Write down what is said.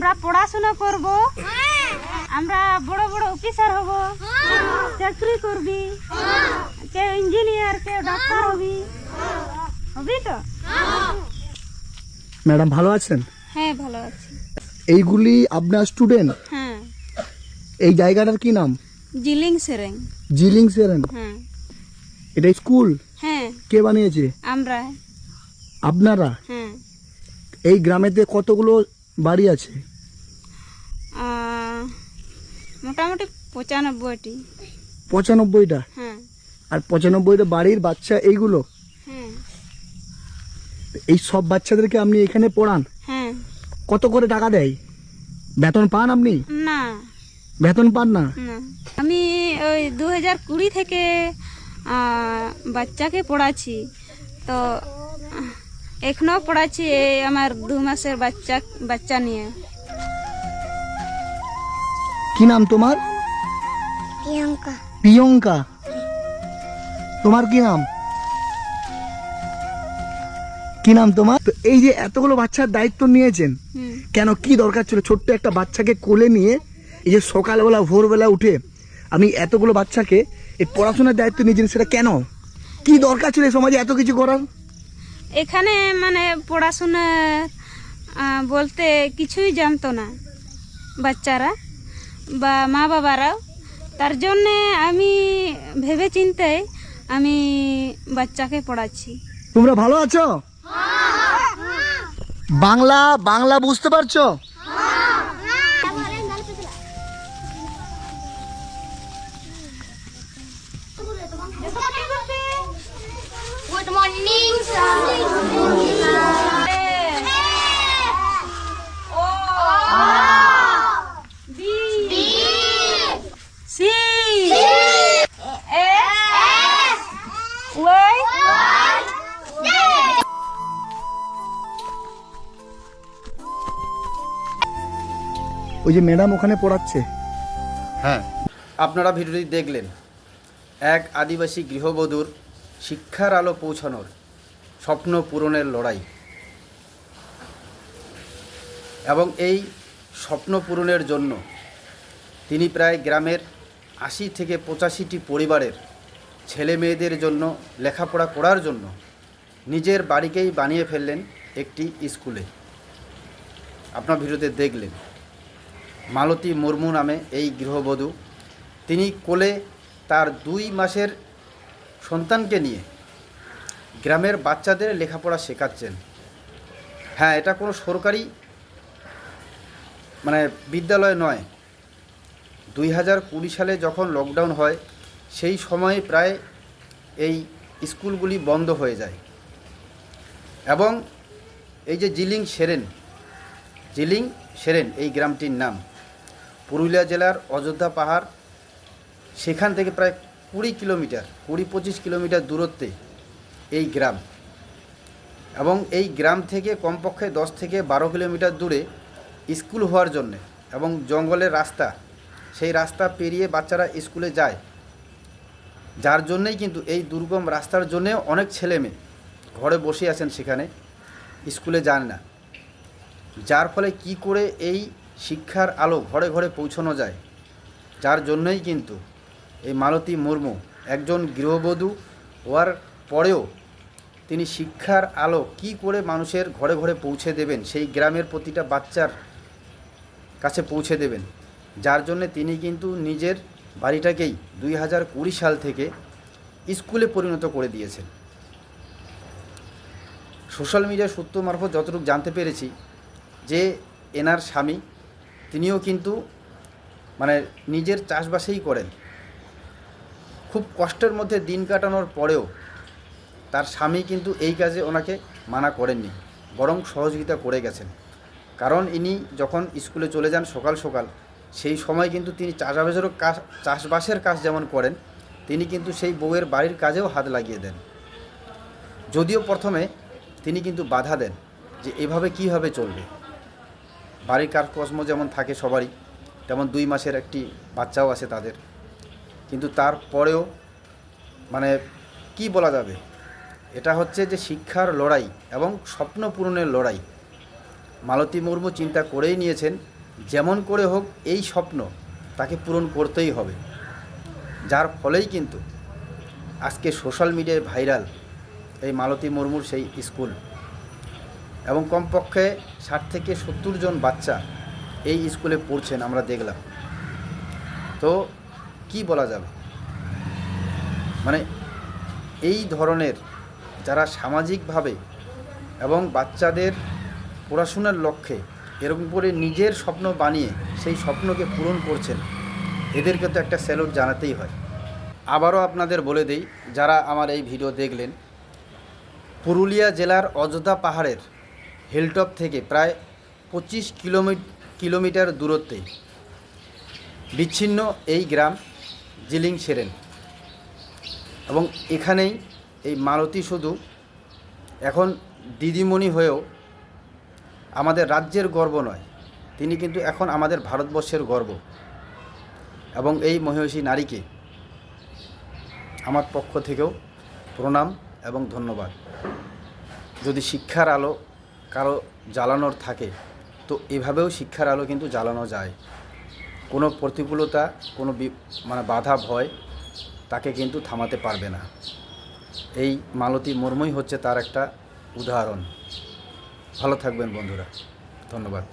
আমরা পড়াশোনা করব। আমরা বড় বড় অফিসার হব। চাকরি করবি। কেউ ইঞ্জিনিয়ার কেউ ডাক্তার হবি। হবি তো? ম্যাডাম ভালো আছেন? হ্যাঁ ভালো আছি। এইগুলি আপনার স্টুডেন্ট হ্যাঁ। এই জায়গাটার কি নাম? জিলিং সেরেং। জিলিং সেরেন হ্যাঁ। এটা স্কুল? হ্যাঁ। কে বানিয়েছে? আমরা। আপনারা? হ্যাঁ। এই গ্রামেতে কতগুলো বাড়ি আছে? মোটামুটি পঁচানব্বইটি। পঁচানব্বইটা? হ্যাঁ। আর পঁচানব্বইটা বাড়ির বাচ্চা এইগুলো? হ্যাঁ। এই সব বাচ্চাদেরকে আপনি এখানে পড়ান? হ্যাঁ। কত করে টাকা দেয়? বেতন পান আপনি? না। বেতন পান না? আমি ওই দু হাজার কুড়ি থেকে বাচ্চাকে পড়াচ্ছি। তো এখনও পড়াচ্ছি এই আমার দু মাসের বাচ্চা বাচ্চা নিয়ে। কি নাম তোমার? প্রিয়ঙ্কা। প্রিয়ঙ্কা। তোমার কি নাম? কি নাম তোমার? তো এই যে এতগুলো বাচ্চার দায়িত্ব নিয়েছেন কেন কি দরকার ছিল? ছোট্ট একটা বাচ্চাকে কোলে নিয়ে এই যে সকালবেলা ভোরবেলা উঠে আমি এতগুলো বাচ্চাকে এই পড়াশোনার দায়িত্ব নিয়েছেন সেটা কেন? কি দরকার ছিল এই সমাজে এত কিছু করার? এখানে মানে পড়াশোনা বলতে কিছুই জানতো না বাচ্চারা বা মা বাবারাও। তার জন্যে আমি ভেবে চিন্তে আমি বাচ্চাকে পড়াচ্ছি। তোমরা ভালো আছো? বাংলা বাংলা বুঝতে পারছ? ওই যে ম্যাডাম ওখানে পড়াচ্ছে। হ্যাঁ। আপনারা ভিডিওটি দেখলেন। এক আদিবাসী গৃহবধূর শিক্ষার আলো পৌঁছানোর স্বপ্ন পূরণের লড়াই। এবং এই স্বপ্ন পূরণের জন্য তিনি প্রায় গ্রামের আশি থেকে পঁচাশিটি পরিবারের ছেলে মেয়েদের জন্য লেখাপড়া করার জন্য নিজের বাড়িকেই বানিয়ে ফেললেন একটি স্কুলে। আপনার ভিডিওতে দেখলেন। মালতী মুর্মু নামে এই গৃহবধূ। তিনি কোলে তার দুই মাসের সন্তানকে নিয়ে গ্রামের বাচ্চাদের লেখাপড়া শেখাচ্ছেন। হ্যাঁ এটা কোনো সরকারি মানে বিদ্যালয় নয়। দুই হাজার কুড়ি সালে যখন লকডাউন হয়, সেই সময়ে প্রায় এই স্কুলগুলি বন্ধ হয়ে যায়। এবং এই যে জিলিং সেরেন জিলিং সেরেন এই গ্রামটির নাম। পুরুলিয়া জেলার অযোধ্যা পাহাড়, সেখান থেকে প্রায় কুড়ি কিলোমিটার, কুড়ি পঁচিশ কিলোমিটার দূরত্বে এই গ্রাম। এবং এই গ্রাম থেকে কমপক্ষে দশ থেকে বারো কিলোমিটার দূরে স্কুল হওয়ার জন্যে এবং জঙ্গলের রাস্তা, সেই রাস্তা পেরিয়ে বাচ্চারা স্কুলে যায়। যার জন্যেই কিন্তু এই দুর্গম রাস্তার জন্যে অনেক ছেলে মেয়ে ঘরে বসে আছেন সেখানে, স্কুলে যান না। যার ফলে কি করে এই শিক্ষার আলো ঘরে ঘরে পৌঁছানো যায়। যার জন্যই কিন্তু এই মালতী মুর্মু একজন গৃহবধূ হওয়ার পরেও তিনি শিক্ষার আলো কি করে মানুষের ঘরে ঘরে পৌঁছে দেবেন, সেই গ্রামের প্রতিটা বাচ্চার কাছে পৌঁছে দেবেন। যার জন্য তিনি কিন্তু নিজের বাড়িটাকেই দুই হাজার কুড়ি সাল থেকে স্কুলে পরিণত করে দিয়েছেন। সোশ্যাল মিডিয়ার সূত্র মারফত যতটুকু জানতে পেরেছি যে, এনার স্বামী তিনিও কিন্তু মানে নিজের চাষবাসেই করেন। খুব কষ্টের মধ্যে দিন কাটানোর পরেও তার স্বামী কিন্তু এই কাজে ওনাকে মানা করেননি, বরং সহযোগিতা করে গেছেন। কারণ ইনি যখন স্কুলে চলে যান সকাল সকাল, সেই সময় কিন্তু তিনি চাষাবাসেরও কাজ, চাষবাসের কাজ যেমন করেন, তিনি কিন্তু সেই বউয়ের বাড়ির কাজেও হাত লাগিয়ে দেন। যদিও প্রথমে তিনি কিন্তু বাধা দেন যে এভাবে কীভাবে চলবে। বাড়ির কাজকর্ম যেমন থাকে সবারই, তেমন দুই মাসের একটি বাচ্চাও আছে তাদের। কিন্তু তারপরেও মানে কি বলা যাবে? এটা হচ্ছে যে শিক্ষার লড়াই এবং স্বপ্ন পূরণের লড়াই। মালতী মুর্মু চিন্তা করেই নিয়েছেন, যেমন করে হোক এই স্বপ্ন তাকে পূরণ করতেই হবে। যার ফলেই কিন্তু আজকে সোশ্যাল মিডিয়ায় ভাইরাল এই মালতী মুর্মুর সেই স্কুল। এবং কমপক্ষে ষাট থেকে সত্তর জন বাচ্চা এই স্কুলে পড়ছেন, আমরা দেখলাম। তো কি বলা যাবে? মানে এই ধরনের যারা সামাজিকভাবে এবং বাচ্চাদের পড়াশোনার লক্ষ্যে এরকম করে নিজের স্বপ্ন বানিয়ে সেই স্বপ্নকে পূরণ করছেন, এদেরকে তো একটা স্যালুট জানাতেই হয়। আবারও আপনাদের বলে দেই, যারা আমার এই ভিডিও দেখলেন, পুরুলিয়া জেলার অযোধ্যা পাহাড়ের হিলটপ থেকে প্রায় পঁচিশ কিলোমি, কিলোমিটার দূরত্বে বিচ্ছিন্ন এই গ্রাম জিলিং সেরেন এবং এখানেই এই মালতী শুধু এখন দিদিমণি হয়েও আমাদের রাজ্যের গর্ব নয়, তিনি কিন্তু এখন আমাদের ভারতবর্ষের গর্ব। এবং এই মহিষী নারীকে আমার পক্ষ থেকেও প্রণাম এবং ধন্যবাদ। যদি শিক্ষার আলো কারও জ্বালানোর থাকে, তো এভাবেও শিক্ষার আলো কিন্তু জ্বালানো যায়। কোনো প্রতিকূলতা, কোনো মানে বাধা, ভয় তাকে কিন্তু থামাতে পারবে না। এই মালতী মর্মই হচ্ছে তার একটা উদাহরণ। ভালো থাকবেন বন্ধুরা। ধন্যবাদ।